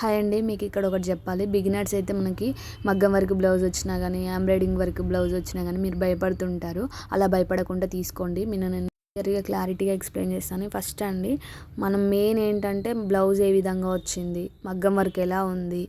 Hi అండి మీకు ఇక్కడ ఒకటి చెప్పాలి. బిగినర్స్ అయితే మనకి మగ్గం వర్క్ బ్లౌజ్ వచ్చినా కానీ ఎంబ్రాయిడింగ్ వర్క్ బ్లౌజ్ వచ్చినా కానీ మీరు భయపడుతుంటారు. అలా భయపడకుండా తీసుకోండి. నేను క్లియర్గా క్లారిటీగా ఎక్స్ప్లెయిన్ చేస్తాను. ఫస్ట్ అండి మనం మెయిన్ ఏంటంటే బ్లౌజ్ ఏ విధంగా వచ్చింది మగ్గం వర్క్ ఎలా ఉంది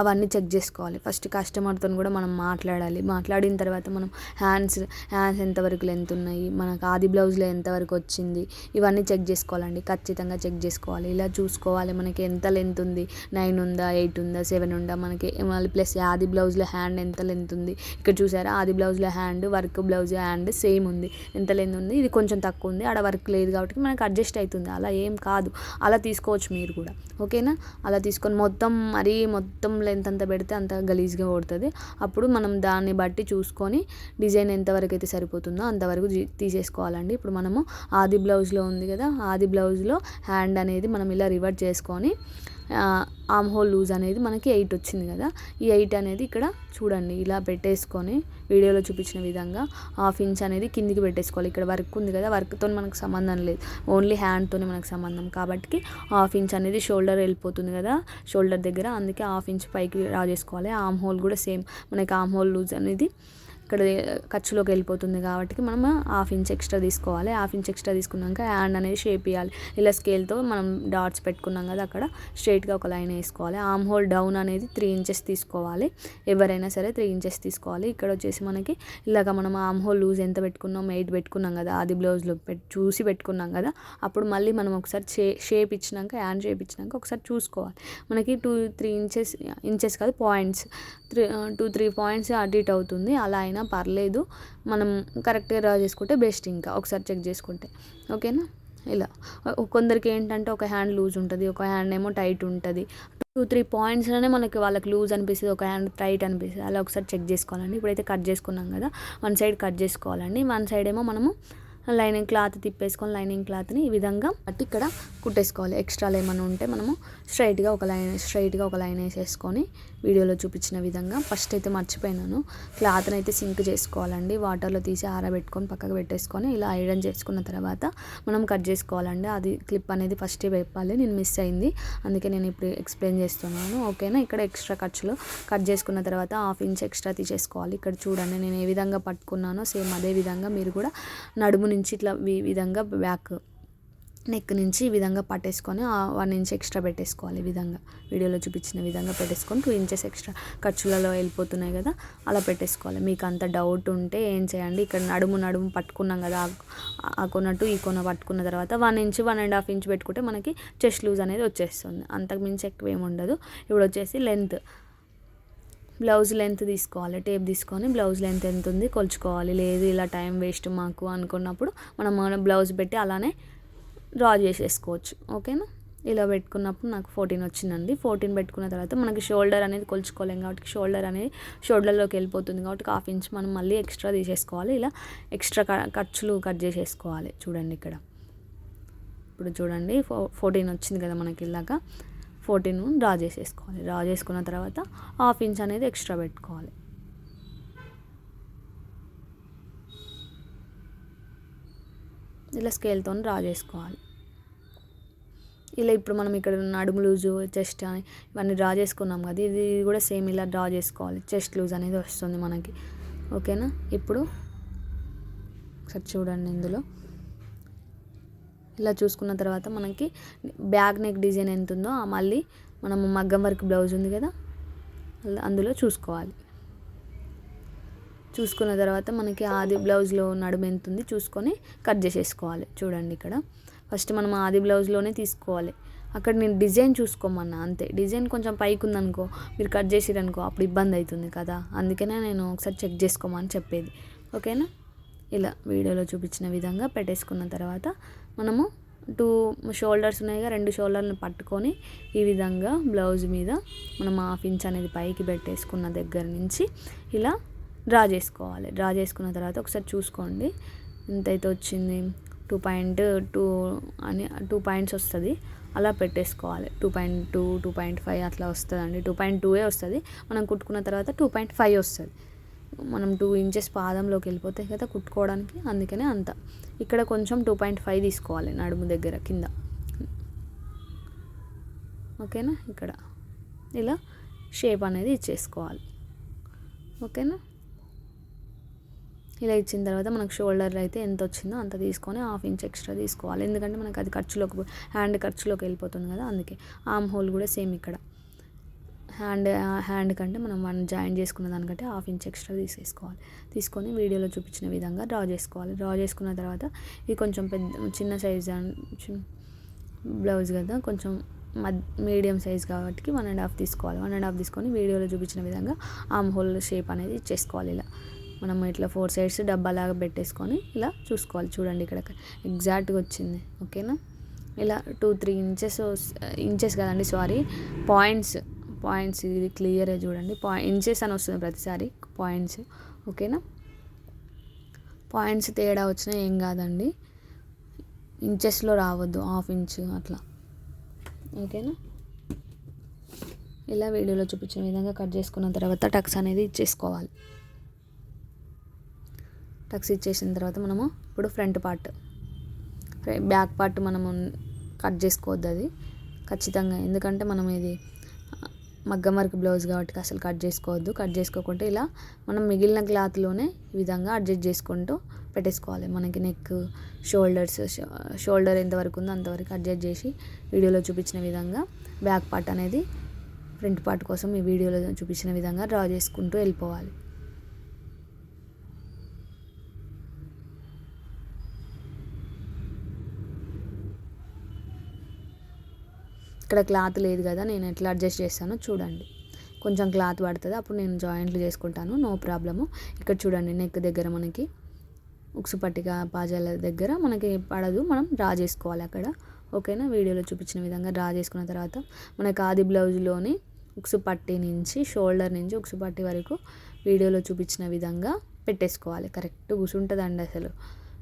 అవన్నీ చెక్ చేసుకోవాలి. ఫస్ట్ కస్టమర్తో కూడా మనం మాట్లాడాలి. మాట్లాడిన తర్వాత మనం హ్యాండ్స్ హ్యాండ్స్ ఎంతవరకు లెంత్ ఉన్నాయి మనకు ఆది బ్లౌజ్లో ఎంతవరకు వచ్చింది ఇవన్నీ చెక్ చేసుకోవాలండి. ఖచ్చితంగా చెక్ చేసుకోవాలి. ఇలా చూసుకోవాలి. మనకి ఎంత లెంత్ ఉంది? నైన్ ఉందా ఎయిట్ ఉందా సెవెన్ ఉందా? మనకి మళ్ళీ ప్లస్ ఆది బ్లౌజ్లో హ్యాండ్ ఎంత లెంత్ ఉంది? ఇక్కడ చూసారా? ఆది బ్లౌజ్లో hand work blouse hand same ఉంది. ఎంత లెంత్ ఉంది? ఇది కొంచెం తక్కువ ఉంది ఆడ వర్క్ లేదు కాబట్టి మనకు అడ్జస్ట్ అవుతుంది అలా ఏం కాదు. అలా తీసుకోవచ్చు మీరు కూడా. ఓకేనా? అలా తీసుకొని మొత్తం మరీ మొత్తం లెంత్ అంత పెడితే అంత గలీజ్గా కొడుతుంది. అప్పుడు మనం దాన్ని బట్టి చూసుకొని డిజైన్ ఎంతవరకు అయితే సరిపోతుందో అంతవరకు తీసేసుకోవాలండి. ఇప్పుడు మనము ఆది బ్లౌజ్లో ఉంది కదా ఆది బ్లౌజ్లో హ్యాండ్ అనేది మనం ఇలా రివర్ట్ చేసుకొని ఆమ్ హోల్ లూజ్ అనేది మనకి ఎయిట్ వచ్చింది కదా. ఈ ఎయిట్ అనేది ఇక్కడ చూడండి ఇలా పెట్టేసుకొని వీడియోలో చూపించిన విధంగా హాఫ్ ఇంచ్ అనేది కిందికి పెట్టేసుకోవాలి. ఇక్కడ వర్క్ ఉంది కదా వర్క్తో మనకు సంబంధం లేదు. ఓన్లీ హ్యాండ్తోనే మనకు సంబంధం. కాబట్టి హాఫ్ ఇంచ్ అనేది షోల్డర్ వెళ్ళిపోతుంది కదా షోల్డర్ దగ్గర. అందుకే హాఫ్ ఇంచ్ పైకి రా చేసుకోవాలి ఆమ్ హోల్ కూడా సేమ్ మనకి ఆమ్ హోల్ లూజ్ అనేది ఇక్కడ ఖర్చులోకి వెళ్ళిపోతుంది కాబట్టి మనం హాఫ్ ఇంచ్ ఎక్స్ట్రా తీసుకోవాలి. హాఫ్ ఇంచ్ ఎక్స్ట్రా తీసుకున్నాక హ్యాండ్ అనేది షేప్ ఇవ్వాలి ఇలా స్కేల్తో మనం డాట్స్ పెట్టుకున్నాం కదా అక్కడ స్ట్రైట్గా ఒక లైన్ వేసుకోవాలి. ఆమ్ హోల్ డౌన్ అనేది త్రీ ఇంచెస్ తీసుకోవాలి. ఎవరైనా సరే త్రీ ఇంచెస్ తీసుకోవాలి. ఇక్కడ వచ్చేసి మనకి ఇలాగ మనం ఆమ్ హోల్ లూజ్ ఎంత పెట్టుకున్నాం ఎయిట్ పెట్టుకున్నాం కదా అది బ్లౌజ్లో పెట్ చూసి పెట్టుకున్నాం కదా అప్పుడు మళ్ళీ మనం ఒకసారి షే షేప్ ఇచ్చినాక హ్యాండ్ షేప్ ఇచ్చినాక ఒకసారి చూసుకోవాలి. మనకి టూ త్రీ ఇంచెస్ ఇంచెస్ కాదు points three two three points అటు ఇటు అవుతుంది. అలా అయినా పర్లేదు. మనం కరెక్ట్గా డ్రా చేసుకుంటే బెస్ట్ ఇంకా. ఒకసారి చెక్ చేసుకుంటే. ఓకేనా? ఇలా. కొందరికి ఏంటంటే ఒక హ్యాండ్ లూజ్ ఉంటుంది ఒక హ్యాండ్ ఏమో టైట్ ఉంటుంది. టూ త్రీ పాయింట్స్లోనే మనకి వాళ్ళకి లూజ్ అనిపిస్తుంది ఒక హ్యాండ్ టైట్ అనిపిస్తుంది. అలా ఒకసారి చెక్ చేసుకోవాలండి. ఇప్పుడైతే కట్ చేసుకున్నాం కదా వన్ సైడ్ కట్ చేసుకోవాలండి. వన్ సైడ్ ఏమో మనము లైనింగ్ క్లాత్ తిప్పేసుకొని లైనింగ్ క్లాత్ని ఈ విధంగా అట్టి ఇక్కడ కుట్టేసుకోవాలి. ఎక్స్ట్రాలు ఏమైనా ఉంటే మనము స్ట్రైట్గా ఒక లైన్ స్ట్రైట్గా ఒక లైన్ వేసేసుకొని వీడియోలో చూపించిన విధంగా ఫస్ట్ అయితే మర్చిపోయినాను. క్లాత్ని అయితే సింక్ చేసుకోవాలండి. వాటర్లో తీసి ఆరబెట్టుకొని పక్కకు పెట్టేసుకొని ఇలా ఐరన్ చేసుకున్న తర్వాత మనం కట్ చేసుకోవాలండి. అది క్లిప్ అనేది ఫస్ట్ వేపాలి. నేను మిస్ అయింది. అందుకే నేను ఇప్పుడు ఎక్స్ప్లెయిన్ చేస్తున్నాను. ఓకేనా? ఇక్కడ ఎక్స్ట్రా ఖర్చులు కట్ చేసుకున్న తర్వాత హాఫ్ ఇంచ్ ఎక్స్ట్రా తీసేసుకోవాలి. ఇక్కడ చూడండి నేను ఏ విధంగా పట్టుకున్నానో సేమ్ అదే విధంగా మీరు కూడా నడుము నుంచి ఇట్లా ఈ విధంగా బ్యాక్ నెక్ నుంచి ఈ విధంగా పట్టేసుకొని వన్ ఇంచ్ ఎక్స్ట్రా పెట్టేసుకోవాలి ఈ విధంగా. వీడియోలో చూపించిన విధంగా పెట్టేసుకొని టూ ఇంచెస్ ఎక్స్ట్రా ఖర్చులలో వెళ్ళిపోతున్నాయి కదా అలా పెట్టేసుకోవాలి. మీకు అంత డౌట్ ఉంటే ఏం చేయండి? ఇక్కడ నడుము నడుము పట్టుకున్నాం కదా ఆ కొనటు ఈ కొన పట్టుకున్న తర్వాత one inch one and half inch పెట్టుకుంటే మనకి చెస్ట్ లూజ్ అనేది వచ్చేస్తుంది. అంతకు మించి ఎక్కువ ఏమి ఉండదు. ఇప్పుడు వచ్చేసి లెంత్ బ్లౌజ్ లెంత్ తీసుకోవాలి. టేప్ తీసుకొని బ్లౌజ్ లెంత్ ఎంత ఉంది కొలుచుకోవాలి. లేదు ఇలా టైం వేస్ట్ మాకు అనుకున్నప్పుడు మనం బ్లౌజ్ పెట్టి అలానే డ్రా చేసేసుకోవచ్చు. ఓకేనా? ఇలా పెట్టుకున్నప్పుడు నాకు ఫోర్టీన్ వచ్చిందండి. ఫోర్టీన్ పెట్టుకున్న తర్వాత మనకి షోల్డర్ అనేది కొలుచుకోలేం కాబట్టి షోల్డర్ అనేది షోల్డర్లోకి వెళ్ళిపోతుంది కాబట్టి హాఫ్ ఇంచ్ మనం మళ్ళీ ఎక్స్ట్రా తీసేసుకోవాలి. ఇలా ఎక్స్ట్రా ఖర్చులు కట్ చేసేసుకోవాలి. చూడండి ఇక్కడ. ఇప్పుడు చూడండి ఫో ఫోర్టీన్ వచ్చింది కదా మనకి ఇలాగా. ఫోర్టీన్ డ్రా చేసేసుకోవాలి. డ్రా చేసుకున్న తర్వాత హాఫ్ ఇంచ్ అనేది ఎక్స్ట్రా పెట్టుకోవాలి. ఇలా స్కేల్తో డ్రా చేసుకోవాలి. ఇలా ఇప్పుడు మనం ఇక్కడ నడుము లూజు చెస్ట్ అని ఇవన్నీ డ్రా చేసుకున్నాం కదా ఇది కూడా సేమ్ ఇలా డ్రా చేసుకోవాలి. చెస్ట్ లూజ్ అనేది వస్తుంది మనకి. ఓకేనా? ఇప్పుడు ఒకసారి చూడండి ఇందులో. ఇలా చూసుకున్న తర్వాత మనకి బ్యాక్ నెక్ డిజైన్ ఎంత ఉందో మళ్ళీ మనం మగ్గం వర్క్ బ్లౌజ్ ఉంది కదా అందులో చూసుకోవాలి. చూసుకున్న తర్వాత మనకి ఆది బ్లౌజ్లో నడుము ఎంత ఉంది చూసుకొని కట్ చేసేసుకోవాలి. చూడండి ఇక్కడ. ఫస్ట్ మనం ఆది బ్లౌజ్లోనే తీసుకోవాలి. అక్కడ నేను డిజైన్ చూసుకోమన్నా అంతే. డిజైన్ కొంచెం పైకి ఉందనుకో మీరు కట్ చేసిరనుకో అప్పుడు ఇబ్బంది అవుతుంది కదా. అందుకనే నేను ఒకసారి చెక్ చేసుకోమని చెప్పేది. ఓకేనా? ఇలా వీడియోలో చూపించిన విధంగా పెట్టేసుకున్న తర్వాత మనము టూ షోల్డర్స్ ఉన్నాయిగా రెండు షోల్డర్ని పట్టుకొని ఈ విధంగా బ్లౌజ్ మీద మనం హాఫ్ ఇంచ్ అనేది పైకి పెట్టేసుకున్న దగ్గర నుంచి ఇలా డ్రా చేసుకోవాలి. డ్రా చేసుకున్న తర్వాత ఒకసారి చూసుకోండి. ఎంతైతే వచ్చింది? టూ పాయింట్ టూ అని టూ పాయింట్స్ వస్తుంది. అలా పెట్టేసుకోవాలి. Two point two two point five అట్లా వస్తుందండి. టూ పాయింట్ టూఏ వస్తుంది. మనం కుట్టుకున్న తర్వాత టూ పాయింట్ ఫైవ్ వస్తుంది. మనం టూ ఇంచెస్ పాదంలోకి వెళ్ళిపోతే కదా కుట్టుకోవడానికి. అందుకనే అంత. ఇక్కడ కొంచెం టూ పాయింట్ ఫైవ్ తీసుకోవాలి నడుము దగ్గర కింద. ఓకేనా? ఇక్కడ. ఇలా షేప్ అనేది ఇచ్చేసుకోవాలి. ఓకేనా? ఇలా ఇచ్చిన తర్వాత మనకు షోల్డర్ అయితే ఎంత వచ్చిందో అంత తీసుకొని హాఫ్ ఇంచ్ ఎక్స్ట్రా తీసుకోవాలి. ఎందుకంటే మనకు అది ఖర్చులోకి హ్యాండ్ ఖర్చులోకి వెళ్ళిపోతుంది కదా అందుకే. ఆమ్ హోల్ కూడా సేమ్ ఇక్కడ. హ్యాండ్ హ్యాండ్ కంటే మనం వన్ జాయిన్ చేసుకున్న దానికంటే హాఫ్ ఇంచ్ ఎక్స్ట్రా తీసేసుకోవాలి. తీసుకొని వీడియోలో చూపించిన విధంగా డ్రా చేసుకోవాలి. డ్రా చేసుకున్న తర్వాత ఇది కొంచెం పెద్ద చిన్న సైజ్ బ్లౌజ్ కదా కొంచెం మద్ మీడియం సైజ్ కాబట్టి వన్ అండ్ హాఫ్ తీసుకోవాలి. వన్ అండ్ హాఫ్ తీసుకొని వీడియోలో చూపించిన విధంగా ఆమ్ హోల్ షేప్ అనేది ఇచ్చేసుకోవాలి ఇలా. మనం ఇట్లా ఫోర్ సైడ్స్ డబ్బాలాగా పెట్టేసుకొని ఇలా చూసుకోవాలి. చూడండి ఇక్కడ ఎగ్జాక్ట్గా వచ్చింది. ఓకేనా? ఇలా టూ త్రీ ఇంచెస్ ఇంచెస్ కదండి సారీ పాయింట్స్ పాయింట్స్ ఇది క్లియర్గా చూడండి. పాయింట్ ఇంచెస్ అని వస్తుంది ప్రతిసారి పాయింట్స్. ఓకేనా? పాయింట్స్ తేడా వచ్చినా ఏం కాదండి. ఇంచెస్లో రావద్దు హాఫ్ ఇంచ్ అట్లా. ఓకేనా? ఇలా వీడియోలో చూపించిన విధంగా కట్ చేసుకున్న తర్వాత టక్స్ అనేది ఇచ్చేసుకోవాలి. టక్స్ ఇచ్చేసిన తర్వాత మనము ఇప్పుడు ఫ్రంట్ పార్ట్ బ్యాక్ పార్ట్ మనము కట్ చేసుకోవద్దు అది ఖచ్చితంగా. ఎందుకంటే మనం ఇది మగ్గం వర్క్ బ్లౌజ్ కాబట్టి అసలు కట్ చేసుకోవద్దు. కట్ చేసుకోకుంటే ఇలా మనం మిగిలిన క్లాత్లోనే ఈ విధంగా అడ్జస్ట్ చేసుకుంటూ పెట్టేసుకోవాలి. మనకి నెక్ షోల్డర్స్ షోల్డర్ ఎంతవరకు ఉందో అంతవరకు అడ్జస్ట్ చేసి వీడియోలో చూపించిన విధంగా బ్యాక్ పార్ట్ అనేది ఫ్రంట్ పార్ట్ కోసం ఈ వీడియోలో చూపించిన విధంగా డ్రా చేసుకుంటూ వెళ్ళిపోవాలి. ఇక్కడ క్లాత్ లేదు కదా నేను ఎట్లా అడ్జస్ట్ చేస్తానో చూడండి. కొంచెం క్లాత్ పడుతుంది అప్పుడు నేను జాయింట్లు చేసుకుంటాను నో ప్రాబ్లము. ఇక్కడ చూడండి నెక్ దగ్గర మనకి ఉక్సు పట్టిక పాజాల దగ్గర మనకి పడదు మనం డ్రా చేసుకోవాలి అక్కడ. ఓకేనా? వీడియోలో చూపించిన విధంగా డ్రా చేసుకున్న తర్వాత మనకి ఆది బ్లౌజ్లోని ఉక్సు పట్టి నుంచి షోల్డర్ నుంచి ఉక్సు పట్టి వరకు వీడియోలో చూపించిన విధంగా పెట్టేసుకోవాలి. కరెక్ట్ కూర్చుంటుందండి అసలు.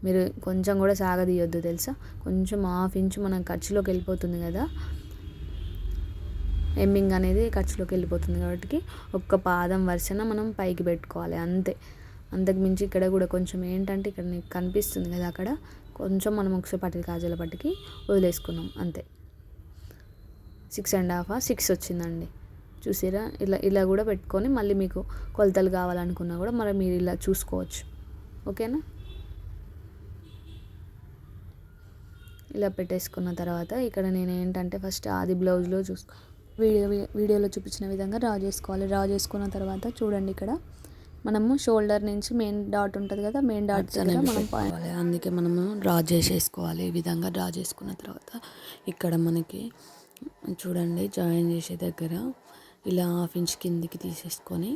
మీరు కొంచెం కూడా సాగదీయొద్దు తెలుసా? కొంచెం హాఫ్ ఇంచు మనం ఖర్చులోకి వెళ్ళిపోతుంది కదా. ఎమ్మింగ్ అనేది ఖర్చులోకి వెళ్ళిపోతుంది కాబట్టి ఒక్క పాదం వరుసన మనం పైకి పెట్టుకోవాలి అంతే. అంతకు మించి ఇక్కడ కూడా కొంచెం ఏంటంటే ఇక్కడ నీకు కనిపిస్తుంది కదా అక్కడ కొంచెం మనం ఒకసారి పట్టి కాజల పట్టికి వదిలేసుకున్నాం అంతే. సిక్స్ అండ్ హాఫ్ సిక్స్ వచ్చిందండి. చూసారా? ఇలా ఇలా కూడా పెట్టుకొని మళ్ళీ మీకు కొలతలు కావాలనుకున్నా కూడా మరి మీరు ఇలా చూసుకోవచ్చు. ఓకేనా? ఇలా పెట్టేసుకున్న తర్వాత ఇక్కడ నేను ఏంటంటే ఫస్ట్ ఆది బ్లౌజ్లో చూసుకో వీడియో వీడియోలో చూపించిన విధంగా డ్రా చేసుకోవాలి డ్రా చేసుకున్న తర్వాత చూడండి ఇక్కడ. మనము షోల్డర్ నుంచి మెయిన్ డాట్ ఉంటుంది కదా మెయిన్ డాట్ మనం అందుకే మనము డ్రా చేసేసుకోవాలి ఈ విధంగా డ్రా చేసుకున్న తర్వాత ఇక్కడ మనకి చూడండి జాయిన్ చేసే దగ్గర ఇలా హాఫ్ ఇంచ్ కిందికి తీసేసుకొని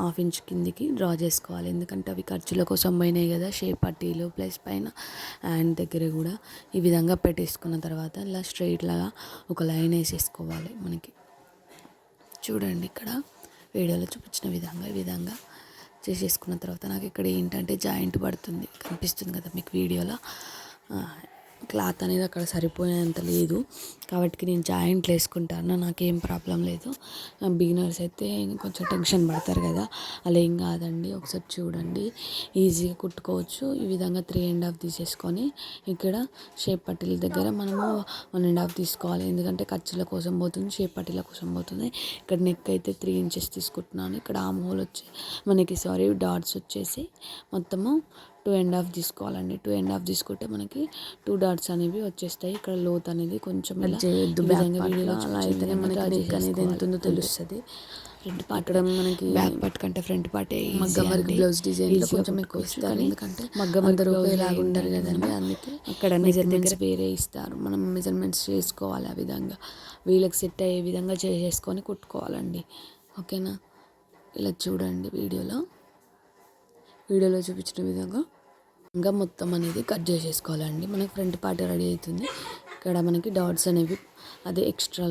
హాఫ్ ఇంచ్ కిందికి డ్రా చేసుకోవాలి. ఎందుకంటే అవి ఖర్చుల కోసం పోయినాయి కదా షేప్ పట్టీలు ప్లస్ పైన హ్యాండ్ దగ్గర కూడా ఈ విధంగా పెట్టేసుకున్న తర్వాత ఇలా స్ట్రైట్ లాగా ఒక లైన్ వేసేసుకోవాలి మనకి. చూడండి ఇక్కడ వీడియోలో చూపించిన విధంగా ఈ విధంగా చేసేసుకున్న తర్వాత నాకు ఇక్కడ ఏంటంటే జాయింట్ పడుతుంది కనిపిస్తుంది కదా మీకు వీడియోలో. క్లాత్ అనేది అక్కడ సరిపోయేంత లేదు. కాబట్టి నేను జాయింట్లు వేసుకుంటాను. నాకేం ప్రాబ్లం లేదు. బిగినర్స్ అయితే కొంచెం టెన్షన్ పడతారు కదా. అలా ఏం కాదండి. ఒకసారి చూడండి. ఈజీగా కుట్టుకోవచ్చు. ఈ విధంగా త్రీ అండ్ హాఫ్ తీసేసుకొని ఇక్కడ షేప్ పట్టీల దగ్గర మనము వన్ అండ్ హాఫ్ తీసుకోవాలి. ఎందుకంటే ఖర్చుల కోసం పోతుంది షేప్ పట్టీల కోసం పోతుంది. ఇక్కడ నెక్ అయితే త్రీ ఇంచెస్ తీసుకుంటున్నాను. ఇక్కడ ఆమ్ హోల్ వచ్చి మనకి సారీ డాట్స్ వచ్చేసి మొత్తము టూ అండ్ హాఫ్ తీసుకోవాలండి టూ అండ్ హాఫ్ తీసుకుంటే మనకి టూ డాట్స్ అనేవి వచ్చేస్తాయి. ఇక్కడ లోత్ అనేది కొంచెం అలా అయితేనే మనకి నెక్ అనేది ఎంత ఉందో తెలుస్తుంది. ఫ్రంట్ పార్ట్ మనకి బ్యాక్ పార్ట్ కంటే ఫ్రంట్ పార్ట్ మగ్గ వర్క్ బ్లౌజ్ డిజైన్ కొంచెం ఎక్కువ ఇస్తారు. ఎందుకంటే మగ్గ అందరూ ఒకేలాగా ఉండరు కదండి. అందుకే అక్కడ మెజర్మెంట్స్ వేరే ఇస్తారు. మనం మెజర్మెంట్స్ చేసుకోవాలి ఆ విధంగా. వీళ్ళకి సెట్ అయ్యే విధంగా చేసేసుకొని కుట్టుకోవాలండి. ఓకేనా? ఇలా చూడండి వీడియోలో. వీడియోలో చూపించిన విధంగా ఇంకా మొత్తం అనేది కట్ చేసేసుకోవాలండి. మనకి ఫ్రంట్ పార్ట్ రెడీ అవుతుంది. ఇక్కడ మనకి డాట్స్ అనేవి అదే ఎక్స్ట్రా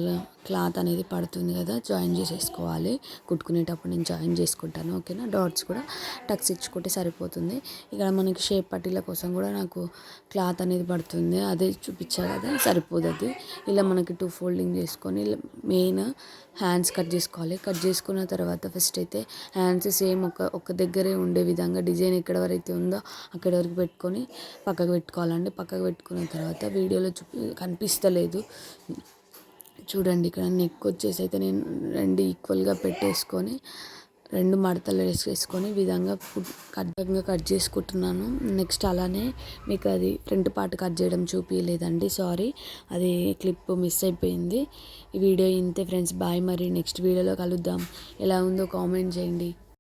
క్లాత్ అనేది పడుతుంది కదా జాయిన్ చేసేసుకోవాలి. కుట్టుకునేటప్పుడు నేను జాయిన్ చేసుకుంటాను ఓకేనా? డాట్స్ కూడా టక్స్ ఇచ్చుకుంటే సరిపోతుంది. ఇక్కడ మనకి షేప్ పట్టీల కోసం కూడా నాకు క్లాత్ అనేది పడుతుంది. అదే చూపించా కదా సరిపోదు అది ఇలా మనకి టూ ఫోల్డింగ్ చేసుకొని మెయిన్ హ్యాండ్స్ కట్ చేసుకోవాలి. కట్ చేసుకున్న తర్వాత ఫస్ట్ అయితే హ్యాండ్స్ సేమ్ ఒక ఒక దగ్గరే ఉండే విధంగా డిజైన్ ఎక్కడ వరైతే ఉందో అక్కడ వరకు పెట్టుకొని పక్కకు పెట్టుకోవాలండి. పక్కకు పెట్టుకున్న తర్వాత వీడియోలో చూపి కనిపిస్తలేదు. చూడండి ఇక్కడ నెక్ వచ్చేసి అయితే నేను రెండు ఈక్వల్గా పెట్టేసుకొని రెండు మడతలు వేసేసుకొని విధంగా కడ్డంగా కట్ చేసుకుంటున్నాను. నెక్స్ట్ అలానే మీకు అది ఫ్రంట్ పార్ట్ కట్ చేయడం చూపించలేదండి సారీ అది క్లిప్ మిస్ అయిపోయింది. ఈ వీడియో ఇంతే ఫ్రెండ్స్ బాయ్ మరి. నెక్స్ట్ వీడియోలో కలుద్దాం. ఎలా ఉందో కామెంట్ చేయండి.